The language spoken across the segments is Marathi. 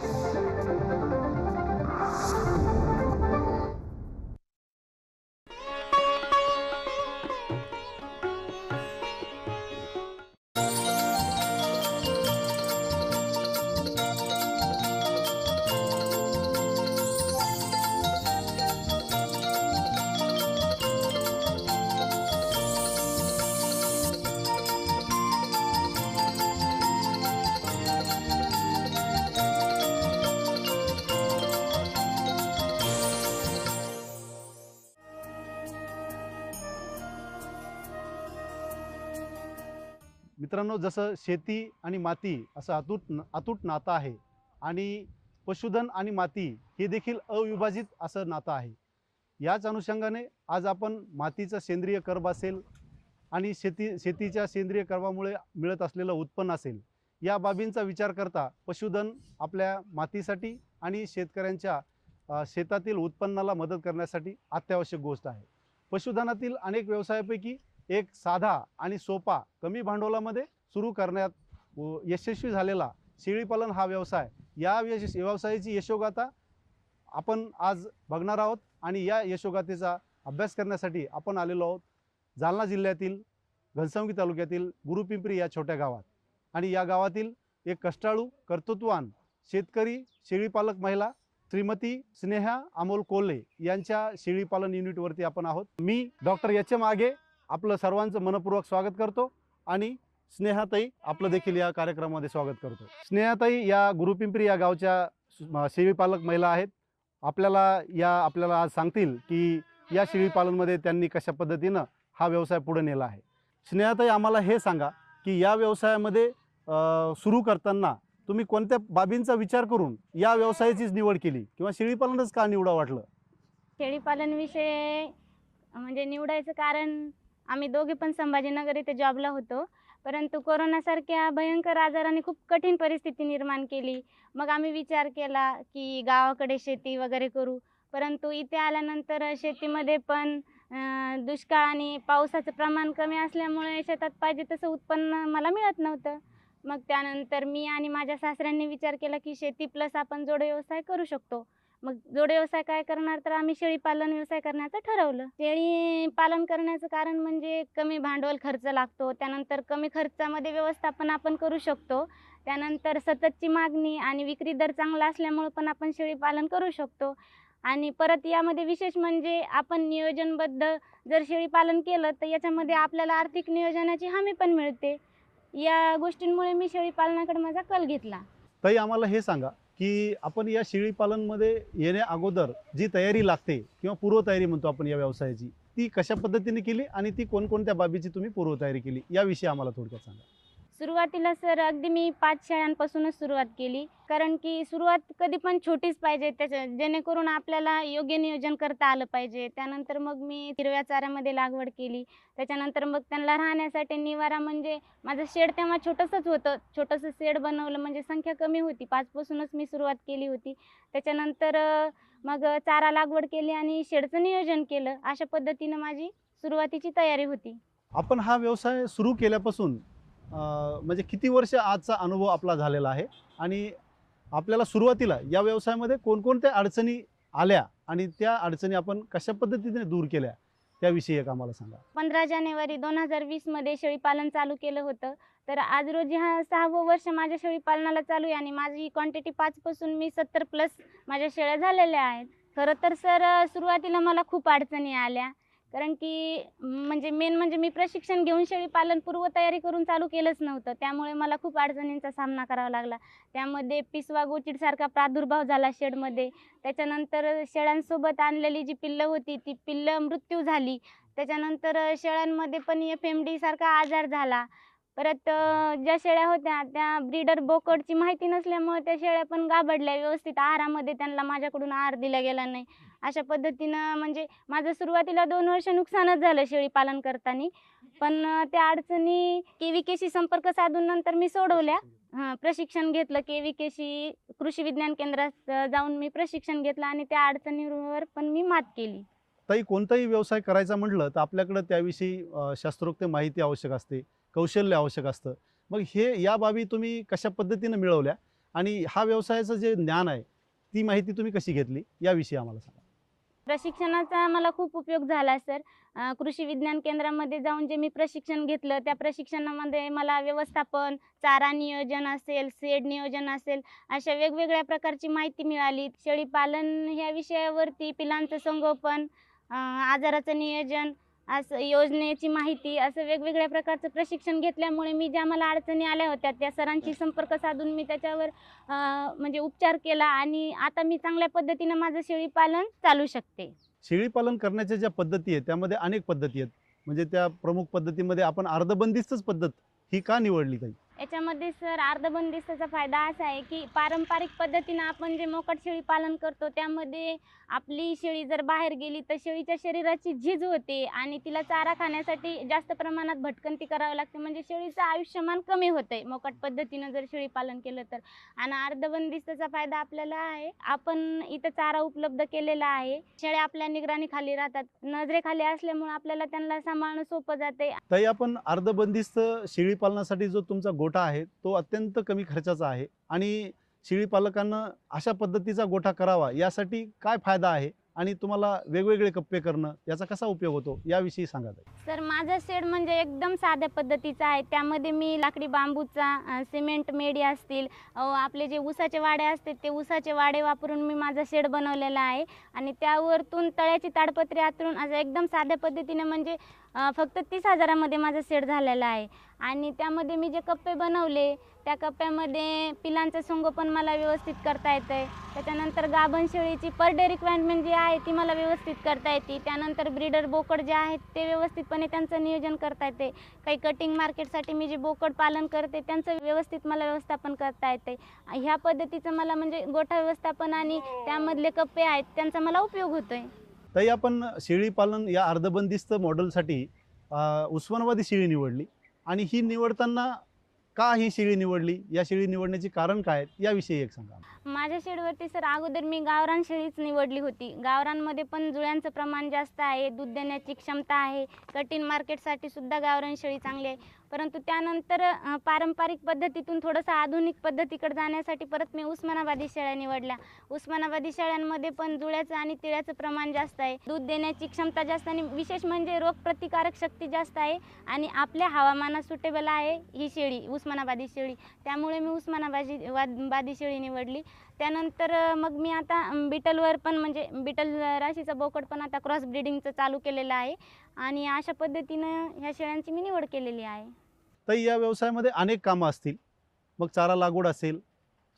Thank you. मित्रांनो जसं शेती आणि माती असं अतूट अतूट नातं आहे आणि पशुधन आणि माती हे देखील अविभाजित असं नातं आहे. याच अनुषंगाने आज आपण मातीचा सेंद्रिय कर्ब असेल आणि शेती शेतीच्या सेंद्रिय कर्बामुळे मिळत असलेलं उत्पन्न असेल या बाबींचा विचार करता पशुधन आपल्या मातीसाठी आणि शेतकऱ्यांच्या शेतातील उत्पन्नाला मदत करण्यासाठी अत्यावश्यक गोष्ट आहे. पशुधनातील अनेक व्यवसायापैकी एक साधा आणि सोपा कमी भांडवलामध्ये सुरू करण्यात यशस्वी झालेला शेळीपालन हा व्यवसाय. या यश व्यवसायाची यशोगाथा आपण आज बघणार आहोत आणि या यशोगाथेचा अभ्यास करण्यासाठी आपण आलेलो आहोत जालना जिल्ह्यातील घनसावंगी तालुक्यातील गुरुपिंपरी या छोट्या गावात. आणि या गावातील एक कष्टाळू कर्तृत्वान शेतकरी शेळीपालक महिला श्रीमती स्नेहा अमोल कोल्हे यांच्या शेळीपालन युनिटवरती आपण आहोत. मी डॉक्टर एच एम आगे आपलं सर्वांचं मनपूर्वक स्वागत करतो आणि स्नेहाताई आपलं देखील या कार्यक्रमामध्ये स्वागत करतो. स्नेहाताई या गुरुपिंपरी या गावच्या शेळीपालक महिला आहेत. आपल्याला या आपल्याला आज सांगतील की या शेळीपालनमध्ये त्यांनी कशा पद्धतीनं हा व्यवसाय पुढे नेला आहे. स्नेहाताई आम्हाला हे सांगा की या व्यवसायामध्ये सुरू करताना तुम्ही कोणत्या बाबींचा विचार करून या व्यवसायाचीच निवड केली किंवा शेळीपालनच का निवडा वाटलं? शेळीपालन विषय म्हणजे निवडायचं कारण आम्ही दोघे पण संभाजीनगर इथे जॉबला होतो. परंतु कोरोनासारख्या भयंकर आजाराने खूप कठीण परिस्थिती निर्माण केली. मग आम्ही विचार केला की गावाकडे शेती वगैरे करू. परंतु इथे आल्यानंतर शेतीमध्ये पण दुष्काळ आणि पावसाचं प्रमाण कमी असल्यामुळे शेतात पाहिजे तसं उत्पन्न मला मिळत नव्हतं. मग त्यानंतर मी आणि माझ्या सासऱ्यांनी विचार केला की शेती प्लस आपण जोड व्यवसाय करू शकतो. मग जोड व्यवसाय काय करणार? तर आम्ही शेळी पालन व्यवसाय करण्याचं ठरवलं. शेळी पालन करण्याचं कारण म्हणजे कमी भांडवल खर्च लागतो. त्यानंतर कमी खर्चामध्ये व्यवस्थापन आपण करू शकतो. त्यानंतर सततची मागणी आणि विक्री दर चांगला असल्यामुळं पण आपण शेळी पालन करू शकतो. आणि परत यामध्ये विशेष म्हणजे आपण नियोजनबद्ध जर शेळी पालन केलं तर याच्यामध्ये आपल्याला आर्थिक नियोजनाची हमी पण मिळते. या गोष्टींमुळे मी शेळी पालनाकडे माझा कल घेतला. ताई आम्हाला हे सांगा. की आपण या शेळीपालनमध्ये येण्या अगोदर जी तयारी लागते किंवा पूर्वतयारी म्हणतो आपण या व्यवसायाची ती कशा पद्धतीने केली आणि ती कोणकोणत्या बाबीची तुम्ही पूर्वतयारी केली याविषयी आम्हाला थोडक्यात सांगा. सुरुवातीला सर अगदी मी पाच शाळांपासूनच सुरुवात केली. कारण की सुरुवात कधी पण छोटीच पाहिजे त्याच्या जेणेकरून आपल्याला योग्य नियोजन करता आलं पाहिजे. त्यानंतर मग मी हिरव्या चाऱ्यामध्ये लागवड केली. त्याच्यानंतर मग त्यांना राहण्यासाठी निवारा म्हणजे माझं शेड तेव्हा छोटंसंच होतं. छोटंसं शेड बनवलं म्हणजे संख्या कमी होती. पाचपासूनच मी सुरुवात केली होती. त्याच्यानंतर मग चारा लागवड केली आणि शेडचं नियोजन केलं. अशा पद्धतीनं माझी सुरुवातीची तयारी होती. आपण हा व्यवसाय सुरू केल्यापासून म्हणजे किती वर्ष आजचा अनुभव आपला झालेला आहे? आणि आपल्याला सुरुवातीला या व्यवसायामध्ये कोणकोणत्या अडचणी आल्या आणि त्या अडचणी आपण कशा पद्धतीने दूर केल्या? त्याविषयी एक आम्हाला सांगा. पंधरा जानेवारी दोन हजार वीसमध्ये शेळीपालन चालू केलं होतं. तर आज रोजी हा सहावं वर्ष माझ्या शेळीपालनाला चालू आहे आणि माझी क्वांटिटी पाचपासून मी सत्तर प्लस माझ्या शेळ्या झालेल्या आहेत. खरं तर सर सुरुवातीला मला खूप अडचणी आल्या. कारण की म्हणजे मेन म्हणजे मी प्रशिक्षण घेऊन शेळीपालन पूर्वतयारी करून चालू केलंच नव्हतं. त्यामुळे मला खूप अडचणींचा सामना करावा लागला. त्यामध्ये पिसवा गोचिडसारखा प्रादुर्भाव झाला शेडमध्ये. त्याच्यानंतर शेळ्यांसोबत आणलेली जी पिल्लं होती ती पिल्लं मृत्यू झाली. त्याच्यानंतर शेळ्यांमध्ये पण एफ एम डीसारखा आजार झाला. परत ज्या शेळ्या होत्या त्या ब्रीडर बोकडची माहिती नसल्यामुळे त्या शेळ्या पण गाबडल्या व्यवस्थित आहारामध्ये त्यांना माझ्याकडून आहार दिला गेला नाही. अशा पद्धतीनं म्हणजे माझं सुरुवातीला दोन वर्ष नुकसानच झालं शेळी पालन करताना. पण त्या अडचणी के व्ही केशी संपर्क साधून नंतर मी सोडवल्या. हं, प्रशिक्षण घेतलं. के व्ही केशी कृषी विज्ञान केंद्रात जाऊन मी प्रशिक्षण घेतलं आणि त्या अडचणीवर पण मी मात केली. ताई कोणताही व्यवसाय करायचा म्हटलं तर आपल्याकडं त्याविषयी अ, शास्त्रोक्त माहिती आवश्यक असते कौशल्य आवश्यक असतं. मग हे या बाबी तुम्ही कशा पद्धतीनं मिळवल्या आणि हा व्यवसायाचं जे ज्ञान आहे ती माहिती तुम्ही कशी घेतली? याविषयी आम्हाला सांगा. प्रशिक्षणाचा मला खूप उपयोग झाला सर. कृषी विज्ञान केंद्रामध्ये जाऊन जे मी प्रशिक्षण घेतलं त्या प्रशिक्षणामध्ये मला व्यवस्थापन चारा नियोजन असेल सेड नियोजन असेल अशा वेगवेगळ्या प्रकारची माहिती मिळाली. शेळीपालन ह्या विषयावरती पिलांचं संगोपन आजाराचं नियोजन असं योजनेची माहिती असं वेगवेगळ्या प्रकारचं प्रशिक्षण घेतल्यामुळे मी ज्या मला अडचणी आल्या होत्या त्या सरांशी संपर्क साधून मी त्याच्यावर म्हणजे उपचार केला आणि आता मी चांगल्या पद्धतीनं माझं शेळीपालन चालू शकते. शेळीपालन करण्याच्या ज्या पद्धती आहेत त्यामध्ये अनेक पद्धती आहेत. म्हणजे त्या प्रमुख पद्धतीमध्ये आपण अर्धबंदिस्तच पद्धत ही का निवडली ताई? याच्यामध्ये सर अर्धबंदिस्ताचा फायदा असा आहे की पारंपरिक पद्धतीनं आपण जे मोकट शेळी पालन करतो त्यामध्ये आपली शेळी जर बाहेर गेली तर शेळीच्या शरीराची झीज होते आणि तिला चारा खाण्यासाठी जास्त प्रमाणात भटकंती करावी लागते. म्हणजे शेळीचं आयुष्यमान कमी होतंय मोकट पद्धतीनं जर शेळी पालन केलं तर. आणि अर्धबंदिस्ताचा फायदा आपल्याला आहे आपण इथं चारा उपलब्ध केलेला आहे. शेळ्या आपल्या निगराणीखाली राहतात नजरेखाली असल्यामुळे आपल्याला त्यांना सांभाळणं सोपं जाते आपण अर्धबंदिस्त शेळी पालनासाठी जो तुमचा गोठा आहे तो अत्यंत कमी खर्चाचा आहे आणि शेळी पालकांना अशा पद्धतीचा गोठा करावा यासाठी काय फायदा आहे? आणि तुम्हाला वेगवेगळे कप्पे करणं याचा कसा उपयोग होतो याविषयी सांगा सर माझा शेड म्हणजे एकदम साध्या पद्धतीचा आहे. त्यामध्ये मी लाकडी बांबूचा सिमेंट मेडी असतील आपले जे ऊसाचे वाडे असतील ते ऊसाचे वाडे वापरून मी माझा शेड बनवलेला आहे. आणि त्यावरतून तळ्याची ताडपत्री आतरून असं एकदम साध्या पद्धतीने म्हणजे फक्त तीस हजारामध्ये माझा शेड झालेला आहे. आणि त्यामध्ये मी जे कप्पे बनवले त्या कप्प्यामध्ये पिलांचं संगोपन मला व्यवस्थित करता येतं आहे त्याच्यानंतर गाभण शेळीची पर डे रिक्वायरमेंट जी आहे ती मला व्यवस्थित करता येते. त्यानंतर ब्रीडर बोकड जे आहेत ते व्यवस्थितपणे त्यांचं नियोजन करता येते. काही कटिंग मार्केटसाठी मी जे बोकड पालन करते त्यांचं व्यवस्थित मला व्यवस्थापन करता येते. ह्या पद्धतीचं मला म्हणजे गोठा व्यवस्थापन आणि त्यामधले कप्पे आहेत त्यांचा मला उपयोग होतो आहे तरी आपण शेळी पालन या अर्धबंदिस्त मॉडेलसाठी उस्मानाबादी शेळी निवडली आणि ही निवडताना का ही शेळी निवडली? या शेळी निवडण्याची कारण काय याविषयी एक सांगा. माझ्या शेडवरती सर अगोदर मी गावरान शेळीच निवडली होती. गावरानमध्ये पण जुळ्यांचं प्रमाण जास्त आहे दूध देण्याची क्षमता आहे कठीण मार्केटसाठी सुद्धा गावरान शेळी चांगली आहे. परंतु त्यानंतर पारंपरिक पद्धतीतून थोडंसं आधुनिक पद्धतीकडे जाण्यासाठी परत मी उस्मानाबादी शेळ्या निवडल्या. उस्मानाबादी शेळ्यांमध्ये पण जुळ्याचं आणि तिळ्याचं प्रमाण जास्त आहे. दूध देण्याची क्षमता जास्त आणि विशेष म्हणजे रोगप्रतिकारक शक्ती जास्त आहे आणि आपल्या हवामानात सुटेबल आहे ही शेळी उस्मानाबादी शेळी. त्यामुळे मी उस्मानाबादी वाद- बादी शेळी निवडली. त्यानंतर मग मी आता बिटलवर पण म्हणजे बिटल राशीचा बोकड पण आता क्रॉस ब्रिडिंगचं चालू केलेलं आहे आणि अशा पद्धतीनं ह्या शेळ्यांची मी निवड केलेली आहे. तर या व्यवसायामध्ये अनेक कामं असतील. मग चारा लागवड असेल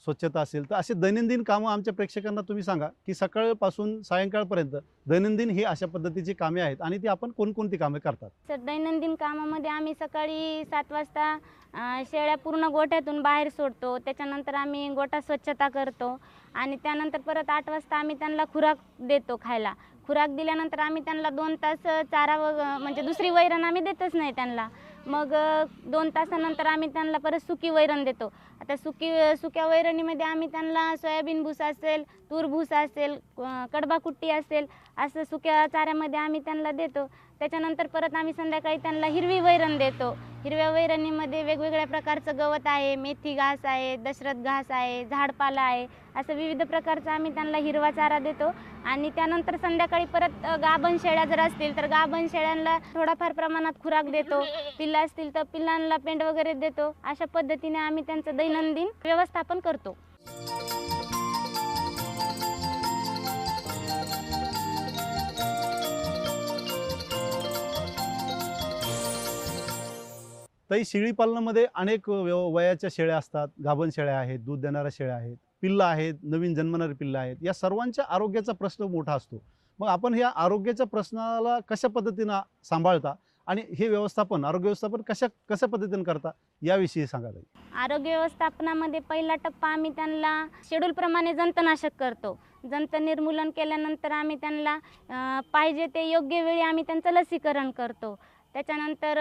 स्वच्छता असेल तर असे दैनंदिन कामं आमच्या प्रेक्षकांना तुम्ही सांगा की सकाळपासून सायंकाळपर्यंत दैनंदिन ही अशा पद्धतीची कामे आहेत आणि ती आपण कोणकोणती कामे करतात? तर दैनंदिन कामामध्ये आम्ही सकाळी सात वाजता शेळ्या पूर्ण गोठ्यातून बाहेर सोडतो. त्याच्यानंतर आम्ही गोठा स्वच्छता करतो आणि त्यानंतर परत आठ वाजता आम्ही त्यांना खुराक देतो खायला. खुराक दिल्यानंतर आम्ही त्यांना दोन तास चारा व म्हणजे दुसरी वैरण आम्ही देतच नाही त्यांना. मग दोन तासानंतर आम्ही त्यांना परत सुकी वैरण देतो. आता सुकी सुक्या वैरणीमध्ये आम्ही त्यांना सोयाबीन भुसा असेल तूर भुसा असेल कडबाकुट्टी कडबा कुट्टी असेल असं सुक्या चाऱ्यामध्ये आम्ही त्यांना देतो. त्याच्यानंतर परत आम्ही संध्याकाळी त्यांना हिरवी वैरण देतो. हिरव्या वैरणीमध्ये वेगवेगळ्या प्रकारचं गवत आहे मेथी घास आहे दशरथ घास आहे झाडपाला आहे असं विविध प्रकारचा आम्ही त्यांना हिरवा चारा देतो. आणि त्यानंतर संध्याकाळी परत गाभण शेळ्या जर असतील तर गाभण शेळ्यांना थोडाफार प्रमाणात खुराक देतो. पिल्ला असतील तर पिल्लांना पेंड वगैरे देतो. अशा पद्धतीने आम्ही त्यांचं दैनंदिन व्यवस्थापन करतो. ताई शेळी पालनामध्ये अनेक वयाच्या शेळ्या असतात. गाभण शेळ्या आहेत दूध देणाऱ्या शेळ्या आहेत. पिल्लं आहेत नवीन जन्मणारी पिल्लं आहेत या सर्वांच्या आरोग्याचा प्रश्न मोठा असतो. मग आपण ह्या आरोग्याच्या प्रश्नाला कशा पद्धतीनं सांभाळता आणि हे व्यवस्थापन आरोग्य व्यवस्थापन कशा कशा पद्धतीनं करता याविषयी सांगा ताई. आरोग्य व्यवस्थापनामध्ये पहिला टप्पा आम्ही त्यांना शेड्यूलप्रमाणे जंतनाशक करतो. जंत निर्मूलन केल्यानंतर आम्ही त्यांना पाहिजे ते योग्य वेळी आम्ही त्यांचं लसीकरण करतो. त्याच्यानंतर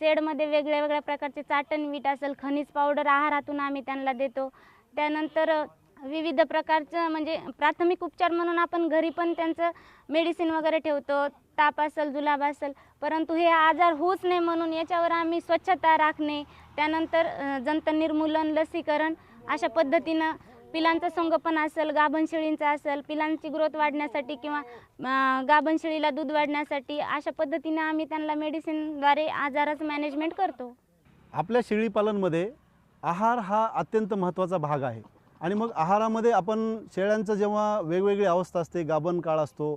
शेडमध्ये वेगळ्या वेगळ्या प्रकारचे चाटण मीठ असेल खनिज पावडर आहारातून आम्ही त्यांना देतो. त्यानंतर विविध प्रकारचं म्हणजे प्राथमिक उपचार म्हणून आपण घरी पण त्यांचं मेडिसिन वगैरे ठेवतो. ताप असेल जुलाब असेल परंतु हे आजार होऊच नाही म्हणून याच्यावर आम्ही स्वच्छता राखणे त्यानंतर जंत निर्मूलन लसीकरण अशा पद्धतीनं पिलांचं संगोपन असेल गाभणशिळींचं असेल पिलांची ग्रोथ वाढण्यासाठी किंवा गाभणशिळीला दूध वाढण्यासाठी अशा पद्धतीनं आम्ही त्यांना मेडिसिनद्वारे आजाराचं मॅनेजमेंट करतो. आपल्या शेळीपालनमध्ये आहार हा अत्यंत महत्त्वाचा भाग आहे. आणि मग आहारामध्ये आपण शेळ्यांचं जेव्हा वेगवेगळी अवस्था असते गाभण काळ असतो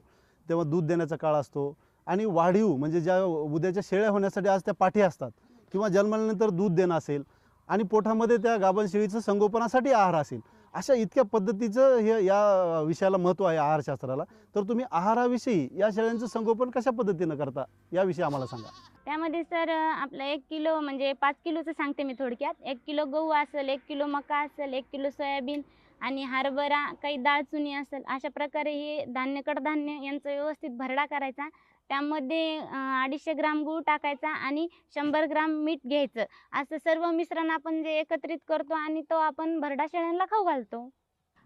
तेव्हा दूध देण्याचा काळ असतो आणि वाढीव म्हणजे ज्या उद्याच्या शेळ्या होण्यासाठी आज त्या पाठी असतात किंवा जन्मल्यानंतर दूध देणं असेल आणि पोटामध्ये त्या गाभण शेळीचं संगोपनासाठी आहार असेल अशा इतक्या पद्धतीचं हे या विषयाला महत्त्व आहे आहारशास्त्राला. तर तुम्ही आहाराविषयी या शेळ्यांचं संगोपन कशा पद्धतीनं करता? याविषयी आम्हाला सांगा. त्यामध्ये सर आपलं एक किलो म्हणजे पाच किलोचं सांगते मी थोडक्यात. एक किलो गहू असेल एक किलो मका असेल एक किलो सोयाबीन आणि हरभरा काही डाळ चुनी असेल अशा प्रकारे हे धान्य कडधान्य यांचा व्यवस्थित भरडा करायचा. त्यामध्ये अडीचशे ग्राम गूळ टाकायचा आणि शंभर ग्राम मीठ घ्यायचं. असं सर्व मिश्रण आपण जे एकत्रित करतो आणि तो आपण भरडा शेळ्यांना खाऊ घालतो.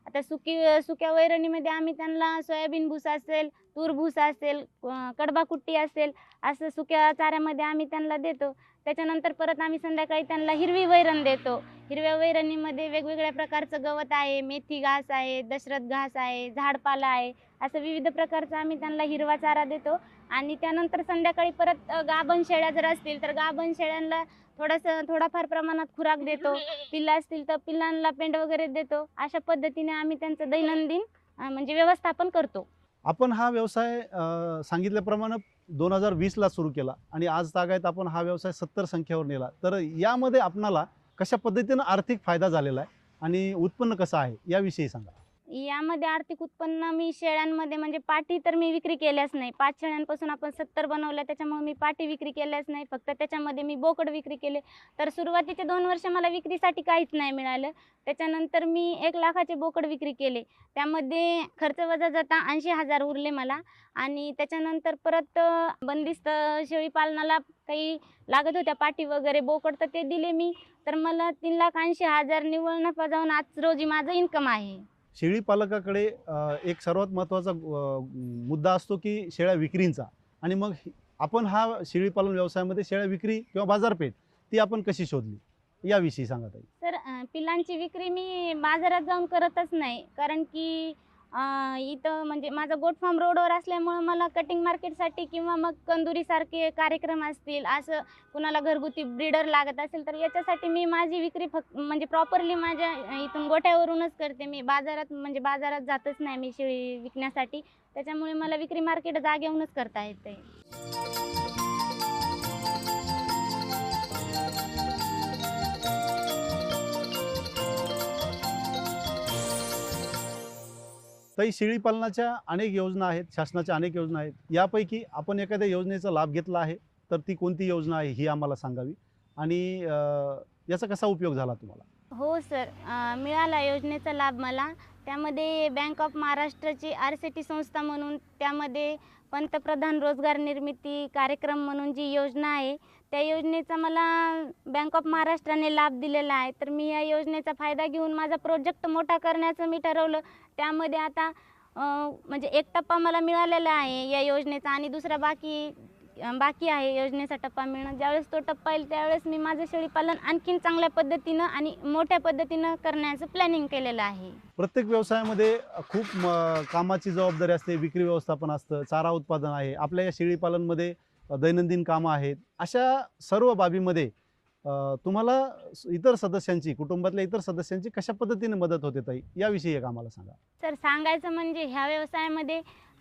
आता सुकी सुक्या वैरणीमध्ये आम्ही त्यांना सोयाबीन भुसा असेल तूर भुसा असेल कडबाकुट्टी कडबा कुट्टी असेल असं सुक्या चाऱ्यामध्ये आम्ही त्यांना देतो. त्याच्यानंतर परत आम्ही संध्याकाळी त्यांना हिरवी वैरण देतो. हिरव्या वैरणीमध्ये वेगवेगळ्या प्रकारचं गवत आहे मेथी घास आहे दशरथ घास आहे झाडपाला आहे असं विविध प्रकारचं आम्ही त्यांना हिरवा चारा देतो. आणि त्यानंतर संध्याकाळी परत गाभण शेळ्या जर असतील तर गाभण शेळ्यांना थोडंसं थोडाफार प्रमाणात खुराक देतो. पिल्ला असतील तर पिल्लांना पेंड वगैरे देतो. अशा पद्धतीने आम्ही त्यांचं दैनंदिन म्हणजे व्यवस्थापन करतो. आपण हा व्यवसाय सांगितल्याप्रमाणे दोन हजार वीसला सुरू केला आणि आज तागायत आपण हा व्यवसाय सत्तर संख्येवर नेला. तर यामध्ये आपणाला कशा पद्धतीनं आर्थिक फायदा झालेला आहे आणि उत्पन्न कसं आहे याविषयी सांगा. यामध्ये आर्थिक उत्पन्न मी शेळ्यांमध्ये म्हणजे पाठी तर मी विक्री केल्याच नाही. पाच शेळ्यांपासून आपण सत्तर बनवलं त्याच्यामुळे मी पाठी विक्री केल्याच नाही. फक्त त्याच्यामध्ये मी बोकड विक्री केले. तर सुरुवातीचे दोन वर्ष मला विक्रीसाठी काहीच नाही मिळालं. त्याच्यानंतर मी एक लाखाचे बोकड विक्री केले. त्यामध्ये खर्च वजा जाता ऐंशी हजार उरले मला. आणि त्याच्यानंतर परत बंदिस्त शेळी पालनाला काही लागत होत्या पाठी वगैरे बोकड तर ते दिले मी. तर मला तीन लाख ऐंशी हजार निव्वळ नफा जाऊन आज रोजी माझं इन्कम आहे. शेळी पालकाकडे एक सर्वात महत्त्वाचा मुद्दा असतो की शेळ्या विक्रींचा. आणि मग आपण हा शेळीपालन व्यवसायामध्ये शेळ्या विक्री किंवा बाजारपेठ ती आपण कशी शोधली? याविषयी सांगत आहे तर पिलांची विक्री मी बाजारात जाऊन करतच नाही. कारण की इथं म्हणजे माझा गोट फार्म रोडवर असल्यामुळं मला कटिंग मार्केटसाठी किंवा मग कंदुरीसारखे कार्यक्रम असतील असं कुणाला घरगुती ब्रीडर लागत असेल तर याच्यासाठी मी माझी विक्री फक्त म्हणजे प्रॉपरली माझ्या इथून गोठ्यावरूनच करते. मी बाजारात म्हणजे बाजारात जातच नाही मी शेळी विकण्यासाठी. त्याच्यामुळे मला विक्री मार्केट जागेहूनच करता येते. ताई शेळी पालनाच्या अनेक योजना आहेत शासनाच्या अनेक योजना आहेत. यापैकी आपण एखाद्या योजनेचा लाभ घेतला आहे तर ती कोणती योजना आहे ही आम्हाला सांगावी? आणि याचा कसा उपयोग झाला तुम्हाला? हो सर. मिळाला योजनेचा लाभ मला. त्यामध्ये बँक ऑफ महाराष्ट्राची आर सी टी संस्था म्हणून त्यामध्ये पंतप्रधान रोजगार निर्मिती कार्यक्रम म्हणून जी योजना आहे त्या योजनेचा मला बँक ऑफ महाराष्ट्राने लाभ दिलेला आहे. तर मी या योजनेचा फायदा घेऊन माझा प्रोजेक्ट मोठा करण्याचं मी ठरवलं. त्यामध्ये आता म्हणजे एक टप्पा मला मिळालेला आहे या योजनेचा आणि दुसरा बाकी बाकी आहे योजनेचा टप्पा मिळणं. ज्यावेळेस तो टप्पा येईल त्यावेळेस मी माझं शेळीपालन आणखीन चांगल्या पद्धतीनं आणि मोठ्या पद्धतीनं करण्याचं प्लॅनिंग केलेलं आहे. प्रत्येक व्यवसायामध्ये खूप कामाची जबाबदारी असते विक्री व्यवस्थापन असतं चारा उत्पादन आहे. आपल्या या शेळी पालनमध्ये अ, दैनंदिन कामं आहेत. अशा सर्व बाबीमध्ये तुम्हाला इतर सदस्यांची कुटुंबातल्या इतर सदस्यांची कशा पद्धतीने मदत होते ताई? याविषयी एक आम्हाला सांगा. तर सांगायचं म्हणजे ह्या व्यवसायामध्ये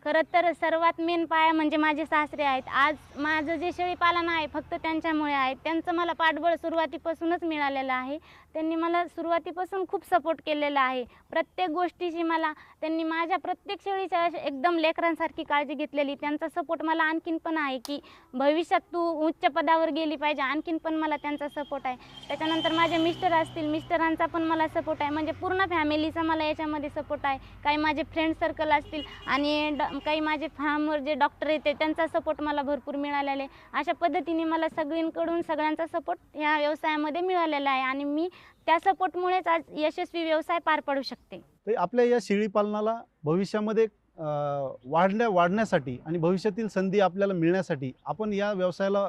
खरं तर सर्वात मेन पाया म्हणजे माझे सासरे आहेत. आज माझं जे शेळीपालन आहे फक्त त्यांच्यामुळे आहे. त्यांचं मला पाठबळ सुरुवातीपासूनच मिळालेलं आहे. त्यांनी मला सुरुवातीपासून खूप सपोर्ट केलेला आहे. प्रत्येक गोष्टीची मला त्यांनी माझ्या प्रत्येक शेळीच्या एकदम लेकरांसारखी काळजी घेतलेली. त्यांचा सपोर्ट मला आणखीन पण आहे की भविष्यात तू उच्च पदावर गेली पाहिजे आणखीन पण मला त्यांचा सपोर्ट आहे. त्याच्यानंतर माझे मिस्टर असतील मिस्टरांचा पण मला सपोर्ट आहे. म्हणजे पूर्ण फॅमिलीचा मला याच्यामध्ये सपोर्ट आहे. काही माझे फ्रेंड सर्कल असतील आणि ड काही माझे फार्मवर जे डॉक्टर येते त्यांचा सपोर्ट मला भरपूर मिळालेला आहे. अशा पद्धतीने मला सगळींकडून सगळ्यांचा सपोर्ट ह्या व्यवसायामध्ये मिळालेला आहे आणि मी त्या सपोर्टमुळेच आज यशस्वी व्यवसाय पार पाडू शकते. तर आपल्या या शेळी पालनाला भविष्यामध्ये वाढण्या वाढण्यासाठी आणि भविष्यातील संधी आपल्याला मिळण्यासाठी आपण या व्यवसायाला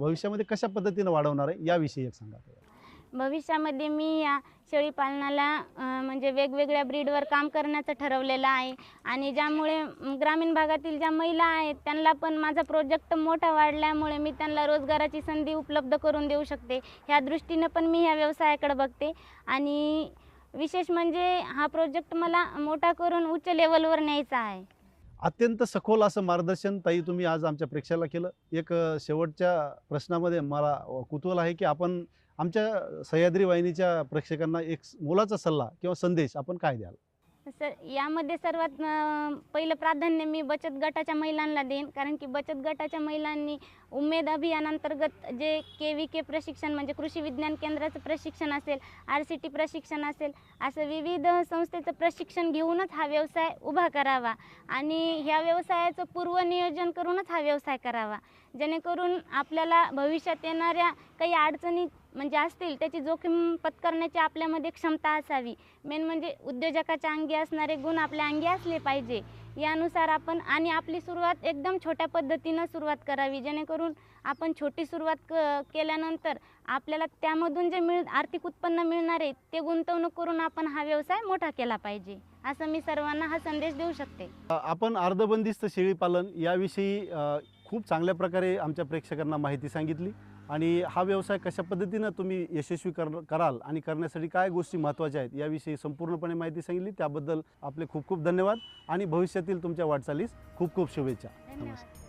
भविष्यामध्ये कशा पद्धतीनं वाढवणार आहे याविषयी एक सांगा. भविष्यामध्ये मी या शेळी पालनाला म्हणजे वेगवेगळ्या ब्रीडवर काम करण्याचं ठरवलेलं आहे. आणि ज्यामुळे ग्रामीण भागातील ज्या महिला आहेत त्यांना पण माझा प्रोजेक्ट मोठा वाढल्यामुळे मी त्यांना रोजगाराची संधी उपलब्ध करून देऊ शकते. ह्या दृष्टीनं पण मी ह्या व्यवसायाकडे बघते. आणि विशेष म्हणजे हा प्रोजेक्ट मला मोठा करून उच्च लेवलवर न्यायचा आहे. अत्यंत सखोल असं मार्गदर्शन ताई तुम्ही आज आमच्या प्रेक्षकाला केलं. एक शेवटच्या प्रश्नामध्ये मला कुतूहल आहे की आपण आमच्या सह्याद्री वाहिनीच्या प्रेक्षकांना एक मोलाचा सल्ला किंवा संदेश आपण काय द्याल? सर यामध्ये सर्वात पहिलं प्राधान्य मी बचत गटाच्या महिलांना देईन. कारण की बचत गटाच्या महिलांनी उमेद अभियानांतर्गत जे के व्ही के प्रशिक्षण म्हणजे कृषी विज्ञान केंद्राचं प्रशिक्षण असेल आर सी टी प्रशिक्षण असेल असं विविध संस्थेचं प्रशिक्षण घेऊनच हा व्यवसाय उभा करावा. आणि ह्या व्यवसायाचं पूर्वनियोजन करूनच हा व्यवसाय करावा. जेणेकरून आपल्याला भविष्यात येणाऱ्या काही अडचणी म्हणजे असतील त्याची जोखीम पत्करण्याची आपल्यामध्ये क्षमता असावी. मेन म्हणजे उद्योजकाच्या अंगी असणारे गुण आपल्या अंगी असले पाहिजे. यानुसार आपण आणि आपली सुरुवात एकदम छोट्या पद्धतीनं सुरुवात करावी. जेणेकरून आपण छोटी सुरुवात क केल्यानंतर आपल्याला त्यामधून जे मिळ आर्थिक उत्पन्न मिळणार आहे ते गुंतवणूक करून आपण हा व्यवसाय मोठा केला पाहिजे. असं मी सर्वांना हा संदेश देऊ शकते. आपण अर्धबंदिस्त शेळीपालन याविषयी खूप चांगल्या प्रकारे आमच्या प्रेक्षकांना माहिती सांगितली. आणि हा व्यवसाय कशा पद्धतीनं तुम्ही यशस्वी कर कराल आणि करण्यासाठी काय गोष्टी महत्त्वाच्या आहेत याविषयी संपूर्णपणे माहिती सांगितली. त्याबद्दल आपले खूप खूप धन्यवाद आणि भविष्यातील तुमच्या वाटचालीस खूप खूप शुभेच्छा. धन्यवाद.